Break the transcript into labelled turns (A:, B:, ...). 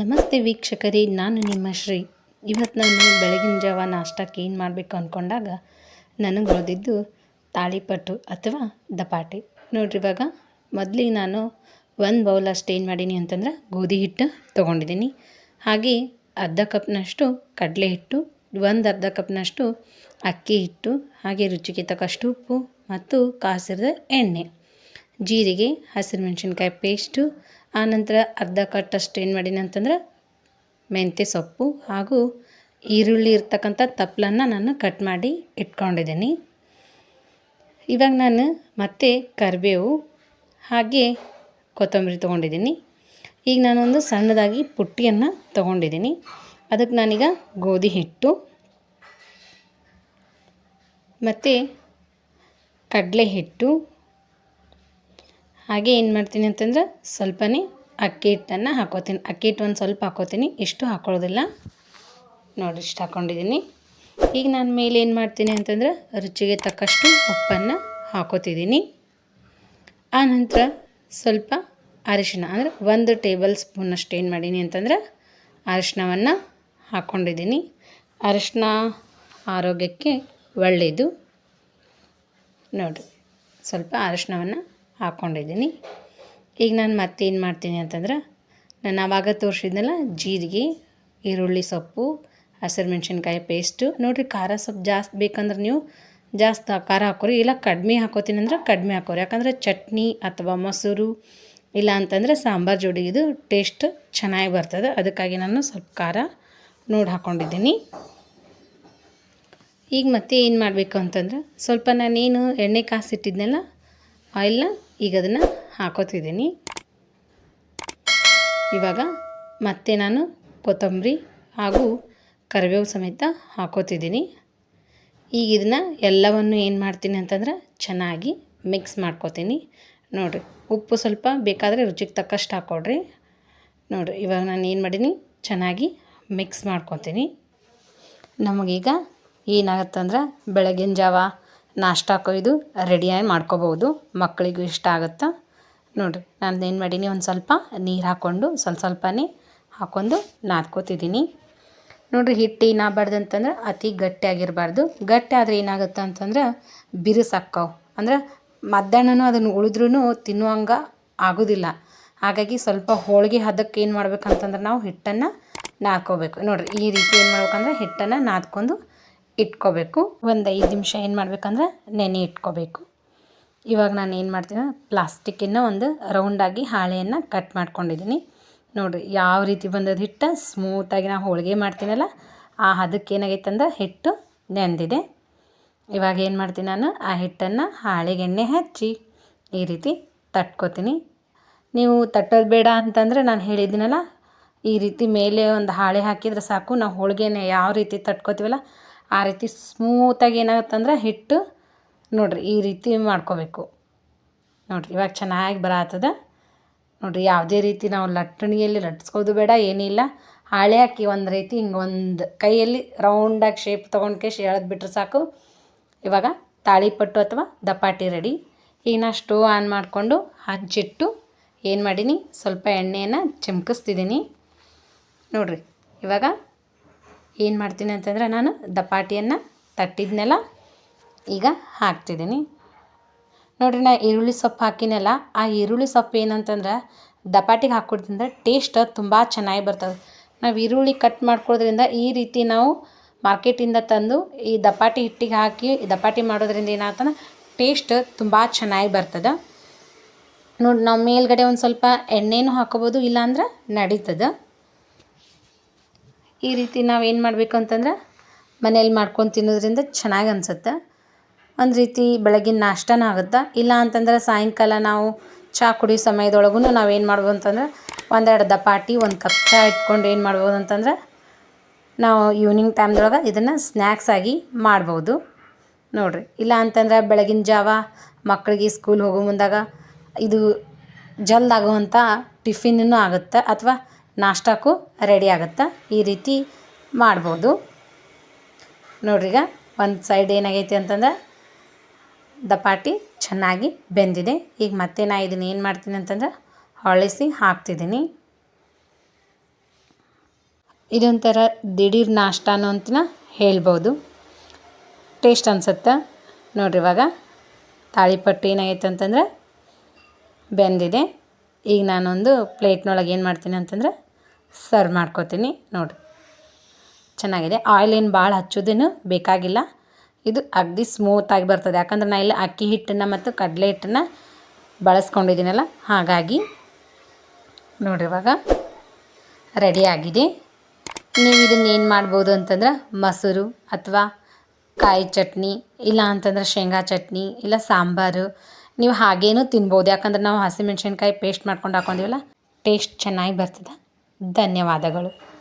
A: ನಮಸ್ತೆ ವೀಕ್ಷಕರೇ, ನಾನು ನಿಮ್ಮ ಶ್ರೀ. ಇವತ್ತು ನಾನು ಬೆಳಗಿನ ಜಾವ ನಾಷ್ಟಕ್ಕೆ ಏನು ಮಾಡಬೇಕು ಅಂದ್ಕೊಂಡಾಗ ನನಗೆ ಉಳಿದಿದ್ದು ತಾಳಿಪಟ್ಟು ಅಥವಾ ದಪಾಟಿ. ನೋಡ್ರಿ ಇವಾಗ ಮೊದಲಿಗೆ ನಾನು ಒಂದು ಬೌಲ್ ಅಷ್ಟು ಏನು ಮಾಡೀನಿ ಅಂತಂದ್ರೆ ಗೋಧಿ ಹಿಟ್ಟು ತೊಗೊಂಡಿದ್ದೀನಿ. ಹಾಗೆ ಅರ್ಧ ಕಪ್ನಷ್ಟು ಕಡಲೆ ಹಿಟ್ಟು, ಒಂದು ಅರ್ಧ ಕಪ್ನಷ್ಟು ಅಕ್ಕಿ ಹಿಟ್ಟು, ಹಾಗೆ ರುಚಿಗೆ ತಕ್ಕಷ್ಟು ಉಪ್ಪು ಮತ್ತು ಕಾಸಿರದ ಎಣ್ಣೆ. ಜೀರಿಗೆ, ಹಸಿರು ಮೆಣಸಿನ್ಕಾಯಿ ಪೇಸ್ಟು ಆನಂತರ ಅರ್ಧ ಕಟ್ಟಷ್ಟು ಏನು ಮಾಡೀನಿ ಅಂತಂದ್ರೆ ಮೆಂತ್ಯ ಸೊಪ್ಪು ಹಾಗೂ ಈರುಳ್ಳಿ ಇರ್ತಕ್ಕಂಥ ತಪ್ಪಲನ್ನು ನಾನು ಕಟ್ ಮಾಡಿ ಇಟ್ಕೊಂಡಿದ್ದೀನಿ. ಇವಾಗ ನಾನು ಮತ್ತೆ ಕರಿಬೇವು ಹಾಗೆ ಕೊತ್ತಂಬರಿ ತೊಗೊಂಡಿದ್ದೀನಿ. ಈಗ ನಾನೊಂದು ಸಣ್ಣದಾಗಿ ಪುಟ್ಟಿಯನ್ನು ತೊಗೊಂಡಿದ್ದೀನಿ. ಅದಕ್ಕೆ ನಾನೀಗ ಗೋಧಿ ಹಿಟ್ಟು ಮತ್ತು ಕಡಲೆ ಹಿಟ್ಟು ಹಾಗೆ ಏನು ಮಾಡ್ತೀನಿ ಅಂತಂದ್ರೆ ಸ್ವಲ್ಪನೇ ಅಕ್ಕಿ ಹಿಟ್ಟನ್ನು ಹಾಕೋತೀನಿ. ಅಕ್ಕಿ ಹಿಟ್ಟು ಒಂದು ಸ್ವಲ್ಪ ಹಾಕೋತೀನಿ. ಇಷ್ಟು ಹಾಕೊಳ್ಳೋದಿಲ್ಲ. ನೋಡಿ ಇಷ್ಟು ಹಾಕ್ಕೊಂಡಿದ್ದೀನಿ ಈಗ ನಾನು ಮೇಲೆ ಏನು ಮಾಡ್ತೀನಿ ಅಂತಂದ್ರೆ ರುಚಿಗೆ ತಕ್ಕಷ್ಟು ಉಪ್ಪನ್ನು ಹಾಕೋತಿದ್ದೀನಿ. ಆನಂತರ ಸ್ವಲ್ಪ ಅರಿಶಿನ, ಅಂದರೆ ಒಂದು ಟೇಬಲ್ ಸ್ಪೂನಷ್ಟು ಏನು ಮಾಡೀನಿ ಅಂತಂದ್ರೆ ಅರಿಶಿನವನ್ನು ಹಾಕ್ಕೊಂಡಿದ್ದೀನಿ ಅರಿಶಿನ ಆರೋಗ್ಯಕ್ಕೆ ಒಳ್ಳೆಯದು ನೋಡಿರಿ, ಸ್ವಲ್ಪ ಅರಿಶಿನವನ್ನು ಹಾಕ್ಕೊಂಡಿದ್ದೀನಿ ಈಗ ನಾನು ಮತ್ತೇನು ಮಾಡ್ತೀನಿ ಅಂತಂದ್ರೆ, ನಾನು ಆವಾಗ ತೋರಿಸಿದ್ನಲ್ಲ, ಜೀರಿಗೆ, ಈರುಳ್ಳಿ ಸೊಪ್ಪು, ಹಸಿರು ಮೆಣಸಿನ್ಕಾಯಿ ಪೇಸ್ಟು ನೋಡಿರಿ ಖಾರ ಸೊಪ್ಪು ಜಾಸ್ತಿ ಬೇಕಂದ್ರೆ ನೀವು ಜಾಸ್ತಿ ಖಾರ ಹಾಕೋರಿ. ಇಲ್ಲ ಕಡಿಮೆ ಹಾಕೋತೀನಿ ಅಂದ್ರೆ ಕಡಿಮೆ ಹಾಕೋರಿ. ಯಾಕಂದರೆ ಚಟ್ನಿ ಅಥವಾ ಮೊಸರು, ಇಲ್ಲ ಅಂತಂದರೆ ಸಾಂಬಾರು ಜೋಡಿ ಇದು ಟೇಸ್ಟ್ ಚೆನ್ನಾಗಿ ಬರ್ತದೆ. ಅದಕ್ಕಾಗಿ ನಾನು ಸ್ವಲ್ಪ ಖಾರ ನೋಡಿ ಹಾಕ್ಕೊಂಡಿದ್ದೀನಿ ಈಗ ಮತ್ತೆ ಏನು ಮಾಡಬೇಕು ಅಂತಂದ್ರೆ, ಸ್ವಲ್ಪ ನಾನೇನು ಎಣ್ಣೆ ಕಾಸಿಟ್ಟಿದ್ನಲ್ಲ ಆಯಿಲ್ನ ಈಗ ಅದನ್ನು ಹಾಕೋತಿದ್ದೀನಿ. ಇವಾಗ ಮತ್ತೆ ನಾನು ಕೊತ್ತಂಬರಿ ಹಾಗೂ ಕರಿಬೇವು ಸಮೇತ ಹಾಕೋತಿದ್ದೀನಿ. ಈಗ ಇದನ್ನು ಎಲ್ಲವನ್ನು ಏನು ಮಾಡ್ತೀನಿ ಅಂತಂದ್ರೆ ಚೆನ್ನಾಗಿ ಮಿಕ್ಸ್ ಮಾಡ್ಕೋತೀನಿ. ನೋಡಿರಿ, ಉಪ್ಪು ಸ್ವಲ್ಪ ಬೇಕಾದರೆ ರುಚಿಗೆ ತಕ್ಕಷ್ಟು ಹಾಕ್ಕೊಡ್ರಿ ನೋಡಿರಿ, ಇವಾಗ ನಾನು ಏನು ಮಾಡೀನಿ? ಚೆನ್ನಾಗಿ ಮಿಕ್ಸ್ ಮಾಡ್ಕೊತೀನಿ. ನಮಗೀಗ ಏನಾಗತ್ತಂದ್ರೆ ಬೆಳಗಿನ ಜಾವ. ನಾಷ್ಟ ಕೊಯ್ದು ರೆಡಿಯಾಗಿ ಮಾಡ್ಕೋಬೋದು. ಮಕ್ಕಳಿಗೂ ಇಷ್ಟ ಆಗುತ್ತೆ? ನೋಡಿರಿ ನಾನು ಏನು ಮಾಡೀನಿ, ಒಂದು ಸ್ವಲ್ಪ ನೀರು ಹಾಕ್ಕೊಂಡು ಸ್ವಲ್ಪ ಸ್ವಲ್ಪನೇ ಹಾಕ್ಕೊಂಡು ನಾದ್ಕೋತಿದ್ದೀನಿ ನೋಡಿರಿ, ಹಿಟ್ಟು ಏನಾಗಬಾರ್ದು ಅಂತಂದ್ರೆ ಅತಿ ಗಟ್ಟಿಯಾಗಿರಬಾರ್ದು ಗಟ್ಟಿ ಆದರೆ ಏನಾಗುತ್ತೆ ಅಂತಂದ್ರೆ ಬಿರುಸಾಕ್ಕವು ಅಂದ್ರೆ ಮಧ್ಯಾಹ್ನನೂ ಅದನ್ನು ಉಳಿದ್ರೂ ತಿನ್ನುವಂಗೆ ಆಗೋದಿಲ್ಲ. ಹಾಗಾಗಿ ಸ್ವಲ್ಪ ಹೋಳಿಗೆ ಹದಕ್ಕೆ ಏನು ಮಾಡ್ಬೇಕಂತಂದ್ರೆ ನಾವು ಹಿಟ್ಟನ್ನು ನಾದ್ಕೋಬೇಕು. ನೋಡಿರಿ, ಈ ರೀತಿ ಏನು ಮಾಡ್ಬೇಕಂದ್ರೆ ಹಿಟ್ಟನ್ನು ನಾದ್ಕೊಂಡು ಇಟ್ಕೋಬೇಕು. ಒಂದು ಐದು ನಿಮಿಷ ಏನು ಮಾಡಬೇಕಂದ್ರೆ ನೆನೆ ಇಟ್ಕೋಬೇಕು. ಇವಾಗ ನಾನು ಏನು ಮಾಡ್ತೀನಿ ಪ್ಲಾಸ್ಟಿಕ್ಕಿನ ಒಂದು ರೌಂಡಾಗಿ ಹಾಳೆಯನ್ನು ಕಟ್ ಮಾಡ್ಕೊಂಡಿದ್ದೀನಿ ನೋಡಿರಿ ಯಾವ ರೀತಿ ಬಂದದ ಹಿಟ್ಟು? ಸ್ಮೂತಾಗಿ ನಾವು ಹೋಳಿಗೆ ಮಾಡ್ತೀನಲ್ಲ, ಆ ಅದಕ್ಕೆ ಏನಾಗೈತಂದ್ರೆ ಹಿಟ್ಟು ನೆಂದಿದೆ. ಇವಾಗ ಏನು ಮಾಡ್ತೀನಿ ನಾನು, ಆ ಹಿಟ್ಟನ್ನು ಹಾಳೆಗೆ ಎಣ್ಣೆ ಹಚ್ಚಿ ಈ ರೀತಿ ತಟ್ಕೋತೀನಿ. ನೀವು ತಟ್ಟೋದು ಬೇಡ ಅಂತಂದರೆ ನಾನು ಹೇಳಿದ್ದೀನಲ್ಲ, ಈ ರೀತಿ ಮೇಲೆ ಒಂದು ಹಾಳೆ ಹಾಕಿದ್ರೆ ಸಾಕು, ನಾವು ಹೋಳಿಗೆನ ಯಾವ ರೀತಿ ತಟ್ಕೋತೀವಲ್ಲ ಆ ರೀತಿ ಸ್ಮೂತಾಗಿ ಏನಾಗುತ್ತಂದ್ರೆ ಹಿಟ್ಟು ನೋಡಿರಿ ಈ ರೀತಿ ಮಾಡ್ಕೋಬೇಕು. ನೋಡಿರಿ ಇವಾಗ ಚೆನ್ನಾಗಿ ಬರತ್ತದ ನೋಡಿರಿ ಯಾವುದೇ ರೀತಿ ನಾವು ಲಟ್ಟಣಿಯಲ್ಲಿ ಲಟ್ಸ್ಕೋದು ಬೇಡ, ಏನಿಲ್ಲ. ಹಾಳೆ ಹಾಕಿ ಒಂದು ರೀತಿ ಹಿಂಗೆ ಒಂದು ಕೈಯಲ್ಲಿ ರೌಂಡಾಗಿ ಶೇಪ್ ತೊಗೊಂಡ್ಕೆ ಕೇಶ್ ಎಳೆದು ಬಿಟ್ರೆ ಸಾಕು. ಇವಾಗ ತಾಳಿಪಟ್ಟು ಅಥವಾ ದಪಾಟಿ ರೆಡಿ ಈಗ ನಾ ಸ್ಟೋವ್ ಆನ್ ಮಾಡಿಕೊಂಡು ಹಂಚಿಟ್ಟು ಏನು ಮಾಡೀನಿ? ಸ್ವಲ್ಪ ಎಣ್ಣೆಯನ್ನು ಚಿಮ್ಕಿಸ್ತಿದ್ದೀನಿ ನೋಡಿರಿ ಇವಾಗ ಏನು ಮಾಡ್ತೀನಿ ಅಂತಂದ್ರೆ ನಾನು ದಪಾಟಿಯನ್ನು ತಟ್ಟಿದ್ನೆಲ್ಲ ಈಗ ಹಾಕ್ತಿದ್ದೀನಿ. ನೋಡಿರಿ, ನಾ ಈರುಳ್ಳಿ ಸೊಪ್ಪು ಹಾಕಿನಲ್ಲ, ಆ ಈರುಳ್ಳಿ ಸೊಪ್ಪು ಏನಂತಂದ್ರೆ ದಪಾಟಿಗೆ ಹಾಕ್ಕೊಡ್ತಿದ್ರೆ ಟೇಸ್ಟ್ ತುಂಬ ಚೆನ್ನಾಗಿ ಬರ್ತದೆ. ನಾವು ಈರುಳ್ಳಿ ಕಟ್ ಮಾಡ್ಕೊಳೋದ್ರಿಂದ ಈ ರೀತಿ ನಾವು ಮಾರ್ಕೆಟಿಂದ ತಂದು ಈ ದಪಾಟಿ ಹಿಟ್ಟಿಗೆ ಹಾಕಿ ದಪಾಟಿ ಮಾಡೋದ್ರಿಂದ ಏನಾಗ್ತದೆ? ಟೇಸ್ಟ್ ತುಂಬ ಚೆನ್ನಾಗಿ ಬರ್ತದೆ. ನೋಡಿ, ನಾವು ಮೇಲ್ಗಡೆ ಒಂದು ಸ್ವಲ್ಪ ಎಣ್ಣೆನೂ ಹಾಕೋಬೋದು ಇಲ್ಲಾಂದ್ರೆ ನಡೀತದೆ. ಈ ರೀತಿ ನಾವು ಏನು ಮಾಡಬೇಕು ಅಂತಂದ್ರೆ ಮನೇಲಿ ಮಾಡ್ಕೊಂಡು ತಿನ್ನೋದ್ರಿಂದ ಚೆನ್ನಾಗಿ ಅನಿಸುತ್ತೆ. ಒಂದು ರೀತಿ ಬೆಳಗಿನ ನಾಷ್ಟನೂ ಆಗುತ್ತೆ? ಇಲ್ಲ ಅಂತಂದ್ರೆ ಸಾಯಂಕಾಲ ನಾವು ಚಹಾ ಕುಡಿಯೋ ಸಮಯದೊಳಗೂ ನಾವೇನು ಮಾಡ್ಬೋದು ಅಂತಂದ್ರೆ ಒಂದೆರಡು ದಪಾಟಿ, ಒಂದು ಕಪ್ ಚಹಾ ಇಟ್ಕೊಂಡು ಏನು ಮಾಡ್ಬೋದು ಅಂತಂದ್ರೆ ನಾವು ಈವ್ನಿಂಗ್ ಟೈಮ್ದೊಳಗೆ ಇದನ್ನು ಸ್ನ್ಯಾಕ್ಸ್ ಆಗಿ ಮಾಡ್ಬೋದು. ನೋಡಿರಿ, ಇಲ್ಲ ಅಂತಂದ್ರೆ ಬೆಳಗಿನ ಜಾವ ಮಕ್ಕಳಿಗೆ ಸ್ಕೂಲ್ ಹೋಗೋ ಮುಂದಾಗ ಇದು ಜಲ್ದಾಗುವಂಥ ಟಿಫಿನ್ನೂ ಆಗುತ್ತೆ? ಅಥವಾ ನಾಷ್ಟಕ್ಕೂ ರೆಡಿ ಆಗುತ್ತೆ? ಈ ರೀತಿ ಮಾಡ್ಬೋದು. ನೋಡ್ರಿ ಈಗ ಒಂದು ಸೈಡ್ ಏನಾಗೈತಿ ಅಂತಂದ್ರೆ ದಪಾಟಿ ಚೆನ್ನಾಗಿ ಬೆಂದಿದೆ. ಈಗ ಮತ್ತೆ ನಾ ಇದನ್ನು ಏನು ಮಾಡ್ತೀನಿ ಅಂತಂದ್ರೆ ಹೊಳಿಸಿ ಹಾಕ್ತಿದ್ದೀನಿ. ಇದೊಂಥರ ದಿಢೀರ್ ನಾಷ್ಟಾನು ಅಂತ ಹೇಳ್ಬೋದು. ಟೇಸ್ಟ್ ಅನ್ಸುತ್ತೆ? ನೋಡ್ರಿ ಇವಾಗ ತಾಳಿಪಟ್ಟು ಏನಾಗೈತೆ ಅಂತಂದ್ರೆ ಬೆಂದಿದೆ. ಈಗ ನಾನೊಂದು ಪ್ಲೇಟ್ನೊಳಗೆ ಏನು ಮಾಡ್ತೀನಿ ಅಂತಂದ್ರೆ ಸರ್ವ್ ಮಾಡ್ಕೊತೀನಿ ನೋಡಿ. ಚೆನ್ನಾಗಿದೆ. ಆಯಿಲ್ ಏನು ಭಾಳ ಹಚ್ಚೋದೇನು ಬೇಕಾಗಿಲ್ಲ. ಇದು ಅಗ್ದಿ ಸ್ಮೂತಾಗಿ ಬರ್ತದೆ. ಯಾಕಂದ್ರೆ ನಾ ಇಲ್ಲಿ ಅಕ್ಕಿ ಹಿಟ್ಟನ್ನು ಮತ್ತು ಕಡಲೆ ಹಿಟ್ಟನ್ನು ಬಳಸ್ಕೊಂಡಿದ್ದೀನಲ್ಲ, ಹಾಗಾಗಿ ನೋಡಿರಿ ಇವಾಗ ಆಗಿದೆ. ನೀವು ಇದನ್ನು ಏನು ಮಾಡ್ಬೋದು ಅಂತಂದ್ರೆ ಮೊಸರು ಅಥವಾ ಕಾಯಿ ಚಟ್ನಿ, ಇಲ್ಲ ಅಂತಂದ್ರೆ ಶೇಂಗಾ ಚಟ್ನಿ, ಇಲ್ಲ ಸಾಂಬಾರು ನೀವು ಹಾಗೇನೂ ತಿನ್ಬೋದು. ಯಾಕಂದ್ರೆ ನಾವು ಹಸಿಮೆಣ್ಸಿನ್ಕಾಯಿ ಪೇಸ್ಟ್ ಮಾಡ್ಕೊಂಡು ಹಾಕೊಂಡಿವಲ್ಲ ಟೇಸ್ಟ್ ಚೆನ್ನಾಗಿ ಬರ್ತದೆ. ಧನ್ಯವಾದಗಳು.